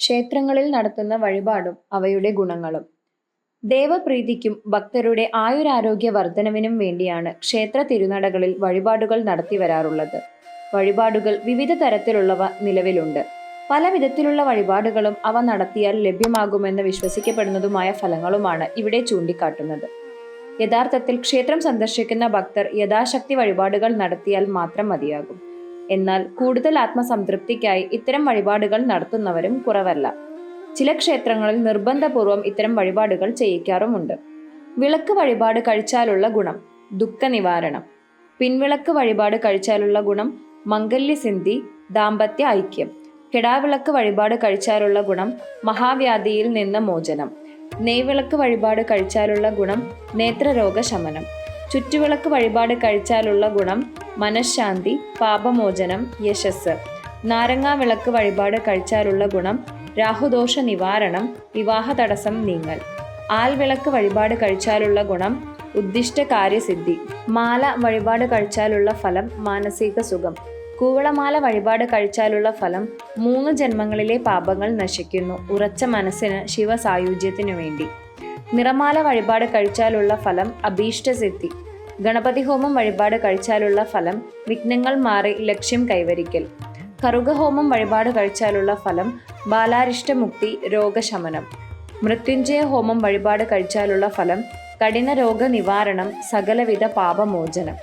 ക്ഷേത്രങ്ങളിൽ നടത്തുന്ന വഴിപാടും അവയുടെ ഗുണങ്ങളും. ദേവപ്രീതിക്കും ഭക്തരുടെ ആയുരാരോഗ്യ വർധനവിനും വേണ്ടിയാണ് ക്ഷേത്ര തിരുനടകളിൽ വഴിപാടുകൾ നടത്തി വരാറുള്ളത്. വഴിപാടുകൾ വിവിധ തരത്തിലുള്ളവ നിലവിലുണ്ട്. പല വിധത്തിലുള്ള വഴിപാടുകളും അവ നടത്തിയാൽ ലഭ്യമാകുമെന്ന് വിശ്വസിക്കപ്പെടുന്നതുമായ ഫലങ്ങളുമാണ് ഇവിടെ ചൂണ്ടിക്കാട്ടുന്നത്. യഥാർത്ഥത്തിൽ ക്ഷേത്രം സന്ദർശിക്കുന്ന ഭക്തർ യഥാശക്തി വഴിപാടുകൾ നടത്തിയാൽ മാത്രം മതിയാകും. എന്നാൽ കൂടുതൽ ആത്മസംതൃപ്തിക്കായി ഇത്തരം വഴിപാടുകൾ നടത്തുന്നവരും കുറവല്ല. ചില ക്ഷേത്രങ്ങളിൽ നിർബന്ധപൂർവം ഇത്തരം വഴിപാടുകൾ ചെയ്യിക്കാറുമുണ്ട്. വിളക്ക് വഴിപാട് കഴിച്ചാലുള്ള ഗുണം ദുഃഖ നിവാരണം പിൻവിളക്ക് വഴിപാട് കഴിച്ചാലുള്ള ഗുണം മംഗല്യസിന്ധി ദാമ്പത്യ ഐക്യം. കിടാവിളക്ക് വഴിപാട് കഴിച്ചാലുള്ള ഗുണം മഹാവ്യാധിയിൽ നിന്ന് മോചനം. നെയ്വിളക്ക് വഴിപാട് കഴിച്ചാലുള്ള ഗുണം നേത്രരോഗ ശമനം ചുറ്റുവിളക്ക് വഴിപാട് കഴിച്ചാലുള്ള ഗുണം മനഃശാന്തി പാപമോചനം യശസ്. നാരങ്ങാ വിളക്ക് വഴിപാട് കഴിച്ചാലുള്ള ഗുണം രാഹുദോഷ നിവാരണം വിവാഹ തടസ്സം നീങ്ങൽ. ആൽവിളക്ക് വഴിപാട് കഴിച്ചാലുള്ള ഗുണം ഉദ്ദിഷ്ട കാര്യസിദ്ധി. മാല വഴിപാട് കഴിച്ചാലുള്ള ഫലം മാനസിക സുഖം. കൂവളമാല വഴിപാട് കഴിച്ചാലുള്ള ഫലം മൂന്ന് ജന്മങ്ങളിലെ പാപങ്ങൾ നശിക്കുന്നു ഉറച്ച മനസ്സിന് ശിവസായുജ്യത്തിനു വേണ്ടി. നിറമാല വഴിപാട് കഴിച്ചാലുള്ള ഫലം അഭീഷ്ടസിദ്ധി. ഗണപതി ഹോമം വഴിപാട് കഴിച്ചാലുള്ള ഫലം വിഘ്നങ്ങൾ മാറി ലക്ഷ്യം കൈവരിക്കൽ. കറുകഹോമം വഴിപാട് കഴിച്ചാലുള്ള ഫലം ബാലാരിഷ്ടമുക്തി രോഗശമനം. മൃത്യുഞ്ജയ ഹോമം വഴിപാട് കഴിച്ചാലുള്ള ഫലം കഠിന രോഗ നിവാരണം സകലവിധ പാപമോചനം.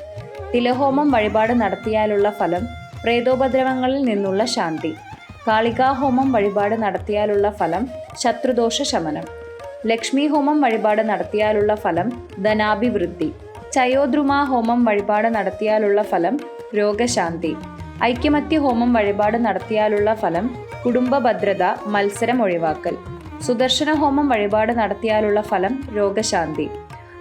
തിലഹോമം വഴിപാട് നടത്തിയാലുള്ള ഫലം പ്രേതോപദ്രവങ്ങളിൽ നിന്നുള്ള ശാന്തി. കാളികാഹോമം വഴിപാട് നടത്തിയാലുള്ള ഫലം ശത്രുദോഷ ശമനം ലക്ഷ്മി ഹോമം വഴിപാട് നടത്തിയാലുള്ള ഫലം ധനാഭിവൃദ്ധി. ചയോദ്രുമാ ഹോമം വഴിപാട് നടത്തിയാലുള്ള ഫലം രോഗശാന്തി. ഐക്യമത്യ ഹോമം വഴിപാട് നടത്തിയാലുള്ള ഫലം കുടുംബഭദ്രത മത്സരം ഒഴിവാക്കൽ. സുദർശന ഹോമം വഴിപാട് നടത്തിയാലുള്ള ഫലം രോഗശാന്തി.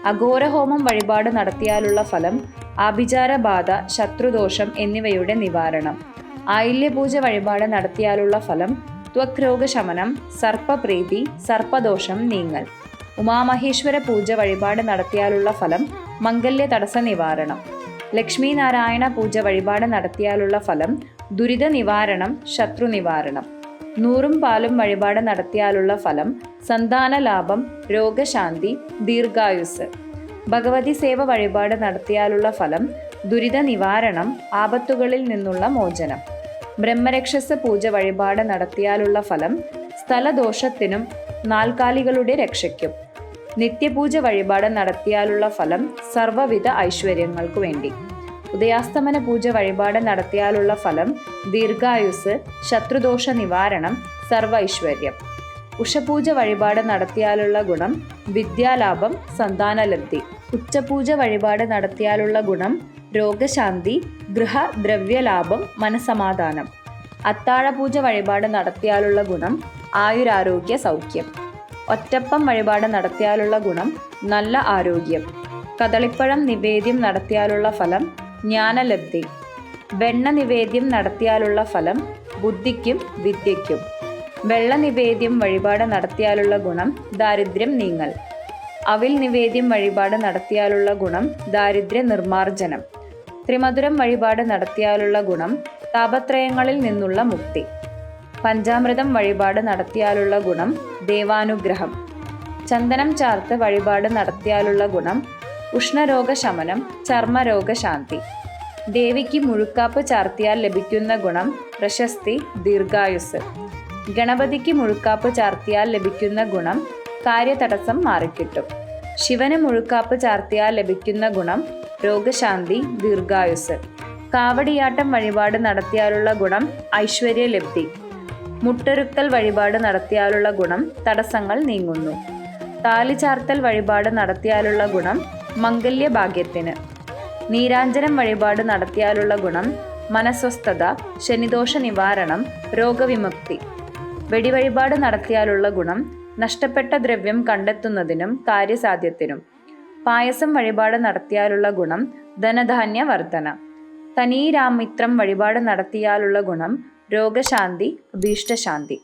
അഘോര ഹോമം വഴിപാട് നടത്തിയാലുള്ള ഫലം ആഭിചാരബാധ ശത്രുദോഷം എന്നിവയുടെ നിവാരണം. ആയില്യപൂജ വഴിപാട് നടത്തിയാലുള്ള ഫലം ത്വക് രോഗശമനം സർപ്പപ്രീതി സർപ്പദോഷം നീങ്ങൽ. ഉമാമഹേശ്വര പൂജ വഴിപാട് നടത്തിയാലുള്ള ഫലം മംഗല്യ തടസ്സ നിവാരണം. ലക്ഷ്മി നാരായണ പൂജ വഴിപാട് നടത്തിയാലുള്ള ഫലം ദുരിത നിവാരണം ശത്രു നിവാരണം. നൂറും പാലും വഴിപാട് നടത്തിയാലുള്ള ഫലം സന്താന ലാഭം രോഗശാന്തി ദീർഘായുസ്. ഭഗവതി സേവ വഴിപാട് നടത്തിയാലുള്ള ഫലം ദുരിത നിവാരണം ആപത്തുകളിൽ നിന്നുള്ള മോചനം. ബ്രഹ്മരക്ഷസ പൂജ വഴിപാട് നടത്തിയാലുള്ള ഫലം സ്ഥലദോഷത്തിനും നാൽക്കാലികളുടെ രക്ഷയ്ക്കും. നിത്യപൂജ വഴിപാട് നടത്തിയാലുള്ള ഫലം സർവവിധ ഐശ്വര്യങ്ങൾക്കു വേണ്ടി. ഉദയാസ്തമന പൂജ വഴിപാട് നടത്തിയാലുള്ള ഫലം ദീർഘായുസ് ശത്രുദോഷ നിവാരണം സർവ ഐശ്വര്യം ഉഷപൂജ വഴിപാട് നടത്തിയാലുള്ള ഗുണം വിദ്യാലാഭം സന്താനലബ്ധി. ഉച്ചപൂജ വഴിപാട് നടത്തിയാലുള്ള ഗുണം രോഗശാന്തി ഗൃഹ ദ്രവ്യലാഭം മനസമാധാനം. അത്താഴപൂജ വഴിപാട് നടത്തിയാലുള്ള ഗുണം ആയുരാരോഗ്യ സൗഖ്യം. ഒറ്റപ്പം വഴിപാട് നടത്തിയാലുള്ള ഗുണം നല്ല ആരോഗ്യം. കദളിപ്പഴം നിവേദ്യം നടത്തിയാലുള്ള ഫലം ജ്ഞാനലബ്ധി. വെണ്ണ നിവേദ്യം നടത്തിയാലുള്ള ഫലം ബുദ്ധിക്കും വിദ്യയ്ക്കും. വെള്ള നിവേദ്യം വഴിപാട് നടത്തിയാലുള്ള ഗുണം ദാരിദ്ര്യം നീങ്ങൽ. അവിൽ നിവേദ്യം വഴിപാട് നടത്തിയാലുള്ള ഗുണം ദാരിദ്ര്യ നിർമാർജനം ത്രിമധുരം വഴിപാട് നടത്തിയാലുള്ള ഗുണം താപത്രയങ്ങളിൽ നിന്നുള്ള മുക്തി. പഞ്ചാമൃതം വഴിപാട് നടത്തിയാലുള്ള ഗുണം ദേവാനുഗ്രഹം. ചന്ദനം ചാർത്ത് വഴിപാട് നടത്തിയാലുള്ള ഗുണം ഉഷ്ണരോഗശമനം ചർമ്മരോഗശാന്തി. ദേവിക്ക് മുഴുക്കാപ്പ് ചാർത്തിയാൽ ലഭിക്കുന്ന ഗുണം പ്രശസ്തി ദീർഘായുസ്. ഗണപതിക്ക് മുഴുക്കാപ്പ് ചാർത്തിയാൽ ലഭിക്കുന്ന ഗുണം കാര്യതടസ്സം മാറിക്കിട്ടും. ശിവന് മുഴുക്കാപ്പ് ചാർത്തിയാൽ ലഭിക്കുന്ന ഗുണം രോഗശാന്തി ദീർഘായുസ്. കാവടിയാട്ടം വഴിപാട് നടത്തിയാലുള്ള ഗുണം ഐശ്വര്യലബ്ധി. മുട്ടൊരുക്കൽ വഴിപാട് നടത്തിയാലുള്ള ഗുണം തടസ്സങ്ങൾ നീങ്ങുന്നു. താലി ചാർത്തൽ വഴിപാട് നടത്തിയാലുള്ള ഗുണം മംഗല്യഭാഗ്യത്തിന്. നീരാഞ്ജനം വഴിപാട് നടത്തിയാലുള്ള ഗുണം മനസ്വസ്ഥത ശനിദോഷ നിവാരണം രോഗവിമുക്തി. വെടിവഴിപാട് നടത്തിയാലുള്ള ഗുണം നഷ്ടപ്പെട്ട ദ്രവ്യം കണ്ടെത്തുന്നതിനും കാര്യസാധ്യത്തിനും. പായസം വഴിപാട് നടത്തിയാലുള്ള ഗുണം ധനധാന്യ വർധന. തനീരാമിത്രം വഴിപാട് നടത്തിയാലുള്ള ഗുണം രോഗശാന്തി അഭീഷ്ടശാന്തി